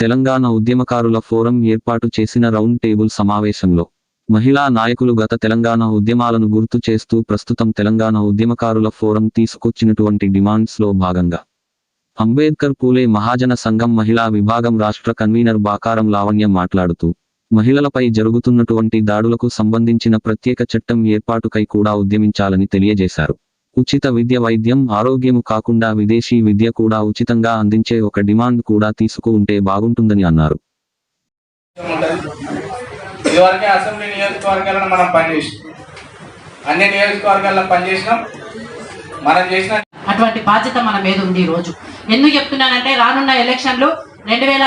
తెలంగాణ ఉద్యమకారుల ఫోరం ఏర్పాటు చేసిన రౌండ్ టేబుల్ సమావేశంలో మహిళా నాయకులు గత తెలంగాణ ఉద్యమాలను గుర్తు చేస్తూ ప్రస్తుతం తెలంగాణ ఉద్యమకారుల ఫోరం తీసుకొచ్చినటువంటి డిమాండ్స్లో భాగంగా అంబేద్కర్ పూలే మహాజన సంఘం మహిళా విభాగం రాష్ట్ర కన్వీనర్ బాకారం లావణ్య మాట్లాడుతూ మహిళలపై జరుగుతున్నటువంటి దాడులకు సంబంధించిన ప్రత్యేక చట్టం ఏర్పాటుకై కూడా ఉద్యమించాలని తెలియజేశారు. ఉచిత విద్య వైద్యం ఆరోగ్యము కాకుండా విదేశీ విద్య కూడా ఉచితంగా అందించే ఒక డిమాండ్ కూడా తీసుకుంటే బాగుంటుందని అన్నారు. ఉంటుంది ఇదివరకే అసెంబ్లీ నియోజకవర్గాలను మనం పనిచేసినాం. అన్ని నియోజకవర్గాల్లో పనిచేసినాం. మనం చేసిన అటువంటి బాధ్యత మన మీద ఉంది ఈ రోజు ఎందుకు చెప్తున్నానంటే రానున్న ఎలక్షన్లు రెండు వేల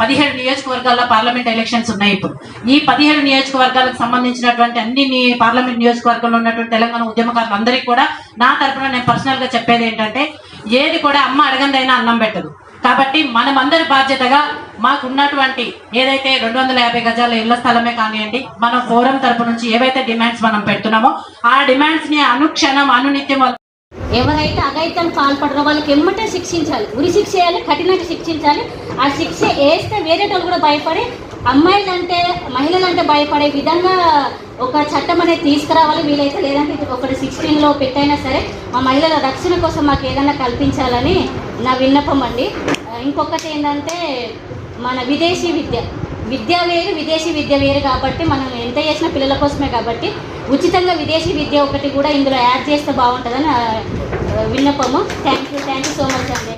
పదిహేడు నియోజకవర్గాల్లో పార్లమెంట్ ఎలక్షన్స్ ఉన్నాయి ఇప్పుడు. ఈ పదిహేడు నియోజకవర్గాలకు సంబంధించినటువంటి అన్ని పార్లమెంట్ నియోజకవర్గంలో ఉన్నటువంటి తెలంగాణ ఉద్యమకారులు అందరికీ కూడా నా తరపున నేను పర్సనల్గా చెప్పేది ఏంటంటే ఏది కూడా అమ్మ అడగందైనా అన్నం పెట్టదు. కాబట్టి మనమందరి బాధ్యతగా మాకున్నటువంటి ఏదైతే రెండు వందల యాభై గజాల ఇళ్ళ స్థలమే కానివ్వండి మనం ఫోరం తరపు నుంచి ఏవైతే డిమాండ్స్ మనం పెడుతున్నామో ఆ డిమాండ్స్ని అనుక్షణం అనునిత్యం ఎవరైతే అఘాయిత్యం పాల్పడరో వాళ్ళకి ఎమ్మటే శిక్షించాలి. ఉరి శిక్ష వేయాలి కఠినంగా శిక్షించాలి. ఆ శిక్ష వేస్తే వేరేటోళ్ళు కూడా భయపడి అమ్మాయిలంటే మహిళలంటే భయపడే విధంగా ఒక చట్టం అనేది తీసుకురావాలి వీలైతే లేదంటే ఒకటి సిక్స్టీన్లో పెట్టైనా సరే మా మహిళల రక్షణ కోసం మాకు ఏదైనా కల్పించాలని నా విన్నపం అండి. ఇంకొకటి ఏంటంటే మన విదేశీ విద్య. విద్య వేరు విదేశీ విద్య వేరు కాబట్టి మనం ఎంత చేసినా పిల్లల కోసమే కాబట్టి ఉచితంగా విదేశీ విద్య ఒకటి కూడా ఇందులో యాడ్ చేస్తే బాగుంటుందని విన్నపము. Thank you thank you so much అండి.